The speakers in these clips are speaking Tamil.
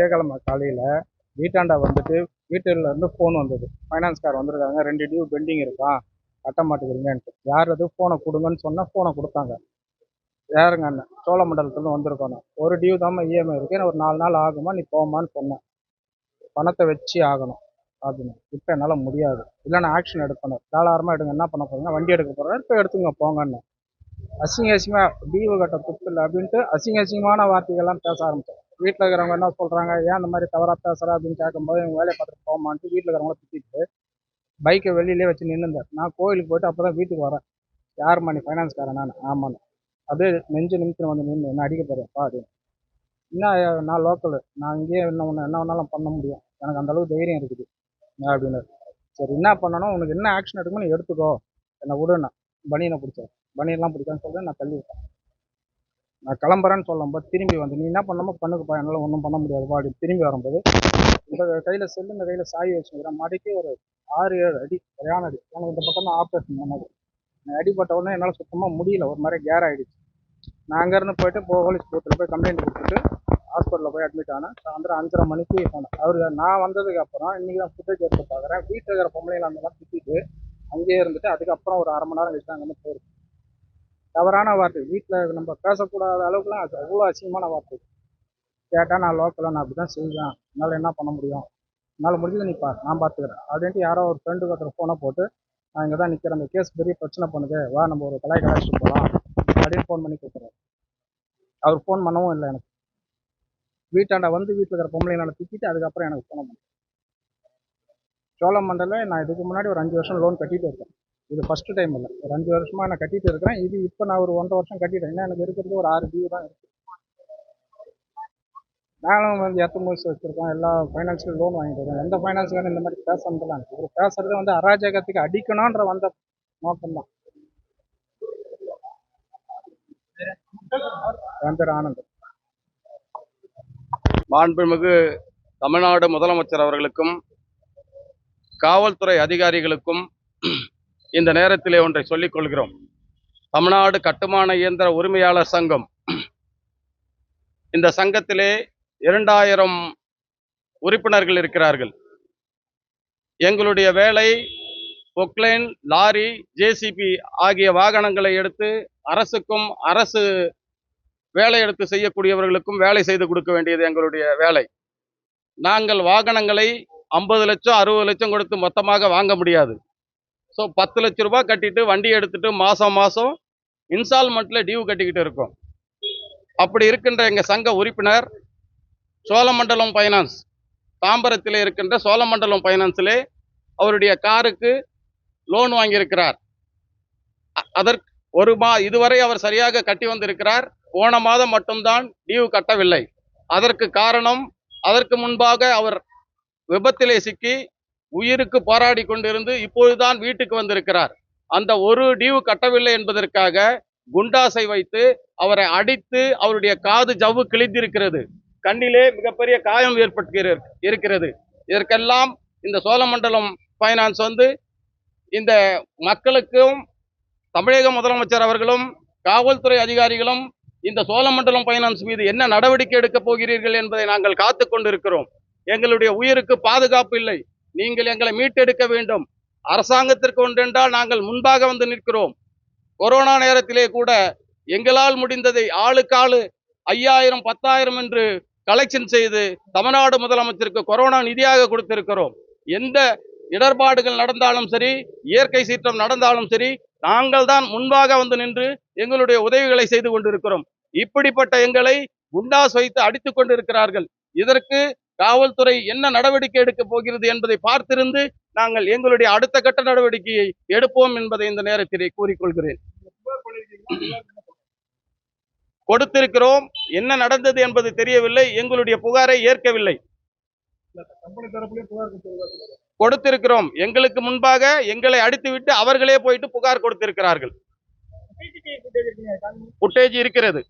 திங்கக்கிழமை காலையில் வீட்டாண்டா வந்துட்டு வீட்டில் இருந்து ஃபோன் வந்தது. ஃபைனான்ஸ்கார் வந்திருக்காங்க. ரெண்டு டியூ பெண்டிங் இருக்கா? கட்ட மாட்டேங்கிறீங்கன்ட்டு. யார் அது? ஃபோனை கொடுங்கன்னு சொன்னால் ஃபோனை கொடுத்தாங்க. யாருங்க அண்ணன்? சோழமண்டலத்துலேருந்து வந்திருக்கோம் ஒரு டியூ தாம்மா இஎம்ஐ இருக்கு. ஒரு நாலு நாள் ஆகுமா? நீ போமான்னு சொன்னேன். பணத்தை வச்சு ஆகணும். அப்படின்னு. இப்போ என்னால் முடியாது. இல்லை நான் ஆக்ஷன் எடுக்கணும். தாராளமாக எடுங்க. என்ன பண்ண போகிறீங்க வண்டி எடுக்க போகிறேன் இப்போ எடுத்துங்க. போங்கன்னு அசிங்க அசிங்கமாக டியூ கட்ட துப்பு அப்படின்ட்டு அசிங்க அசிங்கமான வார்த்தைகள்லாம் பேச ஆரம்பித்தேன் வீட்டில் இருக்கிறவங்க என்ன சொல்கிறாங்க ஏன் அந்த மாதிரி தவறாக பேசுகிற அப்படின்னு கேட்கும்போது எங்கள் வேலையை பார்த்துட்டு போகமான்ட்டு வீட்டில் இருக்கிறவங்கள திட்டிட்டு பைக்கை வெளியிலே வச்சு நின்றுந்தேன் நான் கோயிலுக்கு போயிட்டு அப்போ தான் வீட்டுக்கு வரேன். யார் மணி ஃபைனான்ஸ்காரன் நான் ஆமாண்ணே அப்படியே நெஞ்சு நிமிஷம் வந்து நின்று என்ன அடிக்க போகிறேன்ப்பா அப்படின்னு. என்ன நான் லோக்கலு நான் இங்கேயே என்ன ஒன்று என்ன வேணாலும் பண்ண முடியும். எனக்கு அந்தளவுக்கு தைரியம் இருக்குது. அப்படின்னு சரி என்ன பண்ணணும் உனக்கு என்ன ஆக்ஷன் எடுக்கணும் நீ எடுத்துக்கோ. என்னை விடுண்ணா பனியனை பிடிச்சேன். பனியெல்லாம் பிடிச்சான்னு சொல்லிட்டு நான் தள்ளி விட்டேன். நான் கிளம்புறேன்னு சொல்லும்போது திரும்பி வந்து நீ என்ன பண்ணமோ பண்ணுக்குப்பா என்னால் ஒன்றும் பண்ண முடியாதுப்பா அப்படி திரும்பி வரும்போது இந்த கையில் செல்லு இந்த கையில் சாய் வச்சுக்கிறேன் மடக்கி ஒரு ஆறு ஏழு அடி சரியான அடி எனக்கு இந்த பக்கம் தான் ஆப்ரேஷன் பண்ணது. நான் அடிப்பட்ட உடனே என்னால் சுத்தமாக முடியல. ஒரு மாதிரி கேர் ஆகிடுச்சு நான் அங்கேருந்து போயிட்டு போலீஸ் கூட்டில் போய் கம்ப்ளைண்ட் கொடுத்துட்டு ஹாஸ்பிட்டலில் போய் அட்மிட் ஆனேன். சாயந்தரம் அஞ்சரை மணிக்கு போனேன். அவர் நான் வந்ததுக்கு அப்புறம் இன்றைக்கி தான் ஃபுட்டேஜ் எடுத்து பார்க்குறேன். வீட்டில் இருக்கிற பொம்பளைங்களை அந்த மாதிரி திட்டிட்டு அங்கேயே இருந்துட்டு அதுக்கப்புறம் ஒரு அரை மணி நேரம் கழிச்சு அங்கேருந்து போயிருக்கேன் தவறான வார்த்தை. வீட்டில் நம்ம பேசக்கூடாத அளவுக்குலாம் அது அவ்வளோ அசிங்கமான வார்த்தை. கேட்டால் நான் லோக்கலாக நான் அப்படி தான் செய்வேன். என்னால் என்ன பண்ண முடியும்? என்னால் முடிஞ்சது நீ பார். நான் பார்த்துக்கிறேன் அப்படின்ட்டு யாரோ ஒரு ஃப்ரெண்டுக்கு ஒருத்தர் ஃபோனை போட்டு நான் இங்கே தான் நிற்கிறேன் அந்த கேஸ் பெரிய பிரச்சனை பண்ணுது. வா நம்ம ஒரு கலாய் கலாய்ச்சிட்டு போகலாம் அப்படின்னு ஃபோன் பண்ணி கொடுக்குறாரு அவர் ஃபோன் பண்ணவும் இல்லை எனக்கு. வீட்டாண்ட வந்து வீட்டில் இருக்கிற பொம்பளைங்களை திட்டிட்டு அதுக்கப்புறம் எனக்கு ஃபோன் பண்ணேன் சோழமண்டலில் நான் இதுக்கு முன்னாடி ஒரு அஞ்சு வருஷம் லோன் கட்டிகிட்டு இருக்கேன். இது ஃபர்ஸ்ட் டைம் இல்லை. ஒரு அஞ்சு வருஷமா நான் கட்டிட்டு இருக்கிறேன். இது இப்போ நான் ஒரு ஒன்றரை வருஷம் கட்டிட்டேன். ஏன்னா எனக்கு இருக்கிறது ஒரு ஆறு டியூ தான் இருக்குது நானும் வந்து எத்தனை மூச்சு வச்சிருக்கோம் எல்லா ஃபைனான்ஷியல் லோன் வாங்கிட்டு இருக்கேன். எந்த ஃபைனான்ஸ்காரும் இந்த மாதிரி பேசுறதுலாம் இவர் பேசுறது வந்து அராஜகத்துக்கு அடிக்கணுன்ற வந்த நோக்கம் தான் என் பேர் ஆனந்த் மாண்புமிகு தமிழ்நாடு முதலமைச்சர் அவர்களுக்கும் காவல்துறை அதிகாரிகளுக்கும் இந்த நேரத்திலே ஒன்றை சொல்லிக் கொள்கிறோம். தமிழ்நாடு கட்டுமான இயந்திர உரிமையாளர் சங்கம். இந்த சங்கத்திலே இரண்டாயிரம் உறுப்பினர்கள் இருக்கிறார்கள். எங்களுடைய வேலை பொக்லைன் லாரி ஜேசிபி ஆகிய வாகனங்களை எடுத்து அரசுக்கும் அரசு வேலை எடுத்து செய்யக்கூடியவர்களுக்கும் வேலை செய்து கொடுக்க வேண்டியது எங்களுடைய வேலை. நாங்கள் வாகனங்களை ஐம்பது லட்சம் அறுபது லட்சம் கொடுத்து மொத்தமாக வாங்க முடியாது. ஸோ பத்து லட்ச ரூபாய் கட்டிட்டு வண்டி எடுத்துட்டு மாதம் மாதம் இன்ஸ்டால்மெண்ட்டில் டியூ கட்டிக்கிட்டு இருக்கோம். அப்படி இருக்கின்ற எங்கள் சங்க உறுப்பினர் சோழமண்டலம் ஃபைனான்ஸ் தாம்பரத்தில் இருக்கின்ற சோழமண்டலம் ஃபைனான்ஸிலே அவருடைய காருக்கு லோன் வாங்கியிருக்கிறார். அதற்கு ஒரு மா இதுவரை அவர் சரியாக கட்டி வந்திருக்கிறார். போன மாதம் மட்டும்தான் டியூ கட்டவில்லை. அதற்கு காரணம் அதற்கு முன்பாக அவர் விபத்திலே சிக்கி உயிருக்கு போராடி கொண்டிருந்து இப்பொழுதுதான் வீட்டுக்கு வந்திருக்கிறார். அந்த ஒரு டியூ கட்டவில்லை என்பதற்காக குண்டாசை வைத்து அவரை அடித்து அவருடைய காது ஜவ்வு கிழிந்திருக்கிறது. கண்ணிலே மிகப்பெரிய காயம் ஏற்பட்டு இருக்கிறது. இதற்கெல்லாம் இந்த சோழமண்டலம் ஃபைனான்ஸ் வந்து இந்த மக்களுக்கும் தமிழக முதலமைச்சர் அவர்களும் காவல்துறை அதிகாரிகளும் இந்த சோழமண்டலம் ஃபைனான்ஸ் மீது என்ன நடவடிக்கை எடுக்கப் போகிறீர்கள் என்பதை நாங்கள் காத்து கொண்டிருக்கிறோம். எங்களுடைய உயிருக்கு பாதுகாப்பு இல்லை. நீங்கள் எங்களை மீட்டெடுக்க வேண்டும். அரசாங்கத்திற்கு ஒன்றென்றால் நாங்கள் முன்பாக வந்து நிற்கிறோம். கொரோனா நேரத்திலே கூட எங்களால் முடிந்ததை ஆளுக்கு ஆளு ஐயாயிரம் பத்தாயிரம் என்று கலெக்ஷன் செய்து தமிழ்நாடு முதலமைச்சருக்கு கொரோனா நிதியாக கொடுத்திருக்கிறோம். எந்த இடர்பாடுகள் நடந்தாலும் சரி இயற்கை சீற்றம் நடந்தாலும் சரி நாங்கள் தான் முன்பாக வந்து நின்று எங்களுடைய உதவிகளை செய்து கொண்டிருக்கிறோம். இப்படிப்பட்ட எங்களை குண்டாஸ் வைத்து அடித்துக் கொண்டிருக்கிறார்கள். இதற்கு காவல்துறை என்ன நடவடிக்கை எடுக்கப் போகிறது என்பதை பார்த்திருந்து நாங்கள் எங்களுடைய அடுத்த கட்ட நடவடிக்கையை எடுப்போம் என்பதை இந்த நேரத்திலே கூறிக்கொள்கிறேன். கொடுத்திருக்கிறோம். என்ன நடந்தது என்பது தெரியவில்லை. எங்களுடைய புகாரை ஏற்கவில்லை. கொடுத்திருக்கிறோம். எங்களுக்கு முன்பாக எங்களை அடித்துவிட்டு அவர்களே போயிட்டு புகார் கொடுத்திருக்கிறார்கள். புட்டேஜ் இருக்கிறது.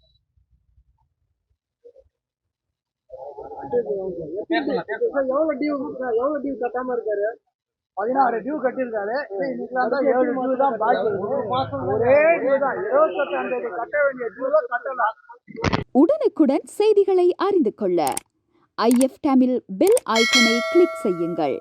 எவ்வளவு டியூ எவ்வளவு டியூ கட்டாம இருக்காரு? பதினாறு டியூ கட்டியிருக்காரு. ஏழு டியூ தான் பாக்கி. ஒரே டியூ தான். இருபத்தெட்டாம் தேதி கட்ட வேண்டிய டியூ கட்டலாம். உடனுக்குடன் செய்திகளை அறிந்து கொள்ள ஐஎஃப் தமிழ் பெல் ஐக்கனை கிளிக் செய்யுங்கள்.